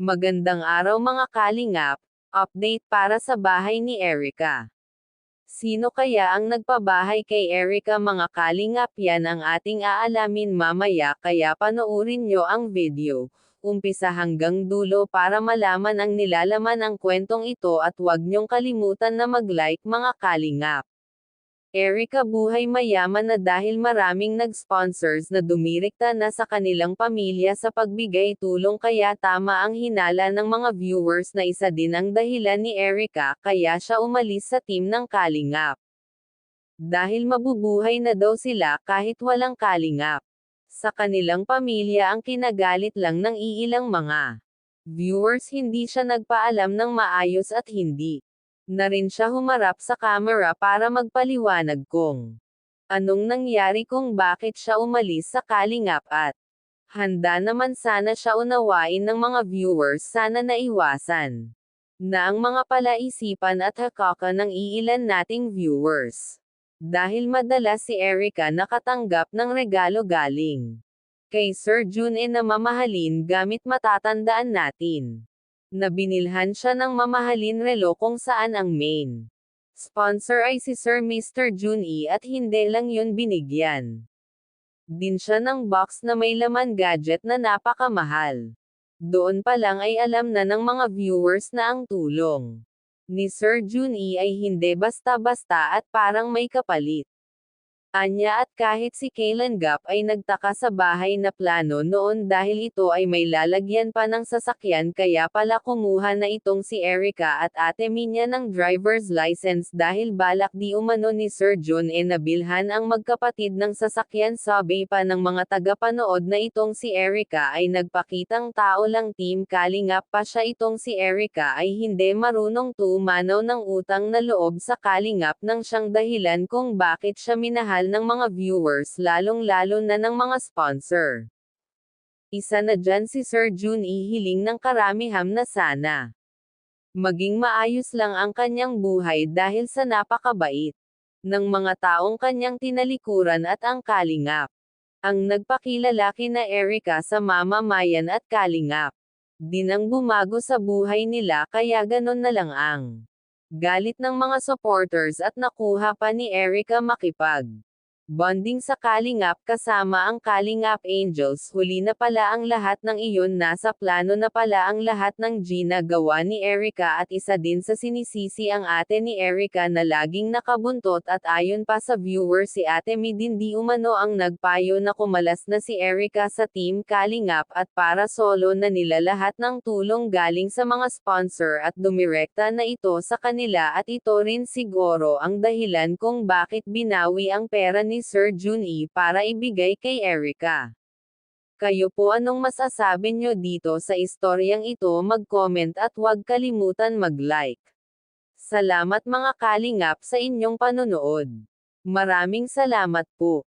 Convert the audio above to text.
Magandang araw mga kalingap, update para sa bahay ni Erica. Sino kaya ang nagpabahay kay Erica mga kalingap yan ang ating aalamin mamaya kaya panoorin nyo ang video, umpisa hanggang dulo para malaman ang nilalaman ang kwentong ito at huwag nyong kalimutan na mag-like mga kalingap. Erica buhay mayaman na dahil maraming nag-sponsors na dumirikta na sa kanilang pamilya sa pagbigay tulong kaya tama ang hinala ng mga viewers na isa din ang dahilan ni Erica kaya siya umalis sa team ng Kalingap. Dahil mabubuhay na daw sila kahit walang Kalingap. Sa kanilang pamilya ang kinagalit lang ng iilang mga viewers hindi siya nagpaalam ng maayos at hindi na rin siya humarap sa camera para magpaliwanag kung anong nangyari kung bakit siya umalis sa kalingap at handa naman sana siya unawain ng mga viewers sana naiwasan na ang mga palaisipan at hakaka ng iilan nating viewers. Dahil madalas si Erica nakatanggap ng regalo galing kay Sir June e na mamahalin gamit matatandaan natin na binilhan siya ng mamahalin relo kung saan ang main sponsor ay si Sir Mr. Jun E at hindi lang yun binigyan. Din siya ng box na may laman gadget na napakamahal. Doon pa lang ay alam na ng mga viewers na ang tulong ni Sir Jun E ay hindi basta-basta at parang may kapalit. Anya at kahit si Kaylan Gap ay nagtaka sa bahay na plano noon dahil ito ay may lalagyan pa ng sasakyan kaya pala kumuha na itong si Erica at ate Minya ng driver's license dahil balak di umano ni Sir John e. Nabilhan ang magkapatid ng sasakyan. Sabi pa ng mga tagapanood na itong si Erica ay nagpakitang tao lang team. Kalingap pa siya itong si Erica ay hindi marunong tumanaw ng utang na loob sa kalingap nang siyang dahilan kung bakit siya minahal minamahal ng mga viewers lalong-lalo na ng mga sponsor. Isa na dyan si Sir Jun ihiling ng karamiham na sana. Maging maayos lang ang kanyang buhay dahil sa napakabait ng mga taong kanyang tinalikuran at ang kalingap. Ang nagpakilala kina Erica sa Mama Mayan at Kalingap. Dinang bumago sa buhay nila kaya ganon na lang ang galit ng mga supporters at nakuha pa ni Erica makipag Bonding sa Kalingap kasama ang Kalingap Angels huli na pala ang lahat ng iyon nasa plano na pala ang lahat ng Gina gawa ni Erica at isa din sa sinisisi ang ate ni Erica na laging nakabuntot at ayon pa sa viewer si ate Mi di umano ang nagpayo na kumalas na si Erica sa team Kalingap at para solo na nila lahat ng tulong galing sa mga sponsor at dumirekta na ito sa kanila at ito rin siguro ang dahilan kung bakit binawi ang pera ni Sir Jun E para ibigay kay Erica. Kayo po anong masasabi nyo dito sa istoryang ito mag-comment at huwag kalimutan mag-like. Salamat mga kalingap sa inyong panonood. Maraming salamat po.